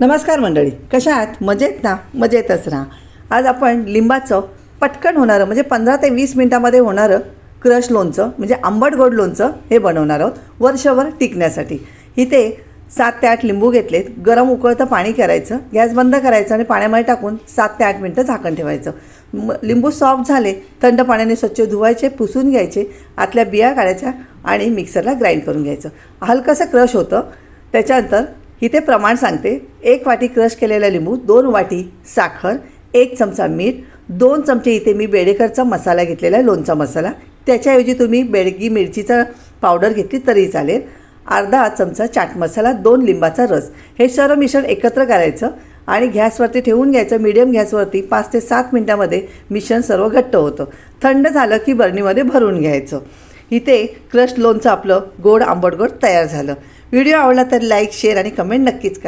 नमस्कार मंडळी कशा आहात? मजेत ना? मजेतच राहा आज आपण लिंबाचं पटकन होणारं म्हणजे पंधरा ते वीस मिनटामध्ये होणारं क्रश लोणचं म्हणजे आंबट गोड लोणचं हे बनवणार आहोत वर्षभर टिकण्यासाठी. इथे सात ते आठ लिंबू घेतलेत गरम उकळतं पाणी करायचं गॅस बंद करायचं आणि पाण्यामध्ये टाकून सात ते आठ मिनटं झाकण ठेवायचं. म लिंबू सॉफ्ट झाले थंड पाण्याने स्वच्छ धुवायचे पुसून घ्यायचे आतल्या बिया काढायच्या आणि मिक्सरला ग्राइंड करून घ्यायचं. हलकंसं क्रश होतं त्याच्यानंतर इथे प्रमाण सांगते. एक वाटी क्रश केलेला लिंबू दोन वाटी साखर एक चमचा मीठ दोन चमचे इथे मी बेडेकरचा मसाला घेतलेला आहे लोणचा मसाला. त्याच्याऐवजी तुम्ही बेडगी मिरचीचा पावडर घेतली तरी चालेल. अर्धा चमचा चाट मसाला दोन लिंबाचा रस. हे सर्व मिश्रण एकत्र करायचं आणि गॅसवरती ठेवून घ्यायचं. मीडियम गॅसवरती पाच ते सात मिनटामध्ये मिश्रण सर्व घट्ट होतं. थंड झालं की बरणीमध्ये भरून घ्यायचं. इथे क्रश लोणचं आपलं गोड आंबट गोड तयार झालं. व्हिडिओ आवडला तर लाईक शेअर आणि कमेंट नक्कीच करा.